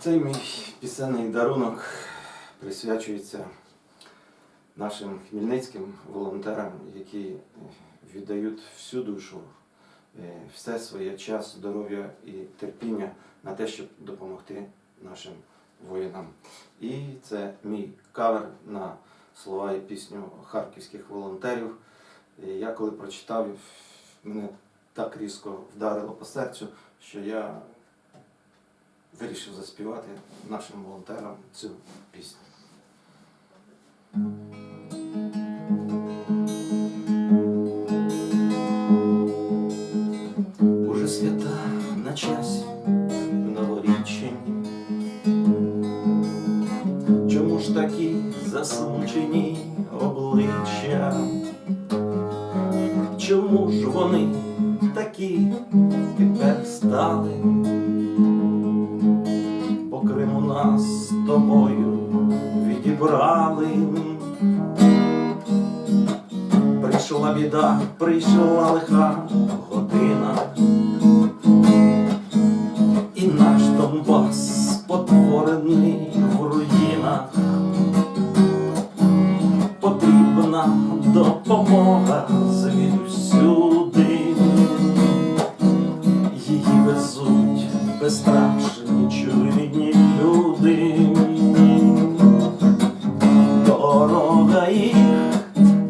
Цей мій пісенний дарунок присвячується нашим хмельницьким волонтерам, які віддають всю душу, е, все своє час, здоров'я і терпіння на те, щоб допомогти нашим воїнам. І це мій кавер на слова і пісню харківських волонтерів. Я коли прочитав, мене так різко вдарило по серцю, що я вирішив заспівати нашим волонтерам цю пісню. Уже свята на часі новорічні. Чому ж такі засмучені обличчя? Чому ж вони такі тепер стали? Нас з тобою відібрали. Прийшла біда, прийшла лиха година, і наш Донбас спотворений в руїнах. Потрібна допомога звідусюди. Її везуть безстрашні чуйні Дорога їх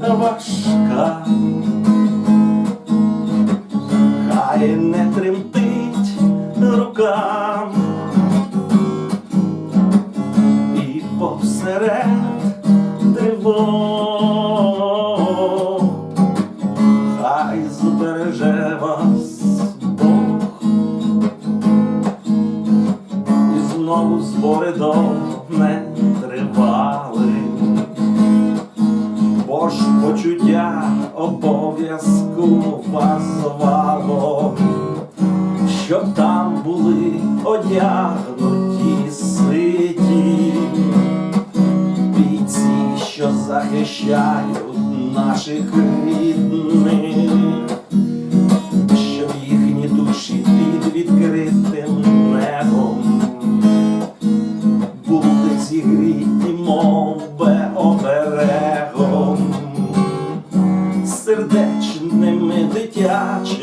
важка, хай не тремтить рука, і посеред тривог, хай збереже вас збори довго не тривали. Бо ж почуття обов'язку вас звало, щоб там були одягнуті ситі. Бійці, що захищають наших рідних,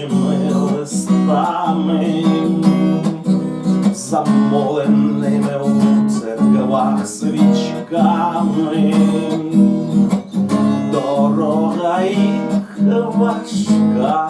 дитячими листами, замоленими у церквах свічками, дорога їх важка.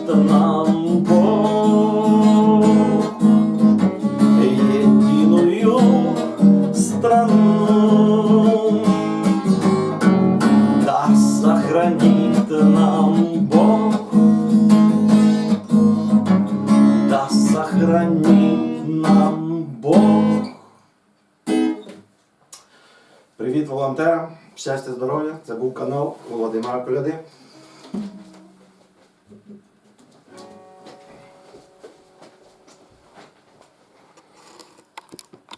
Сохранит нам Бог единую страну. Да сохранит нам Бог, да сохранит нам Бог. Привіт волонтерам, щастя, здоров'я. Це був канал Володимира Коляди.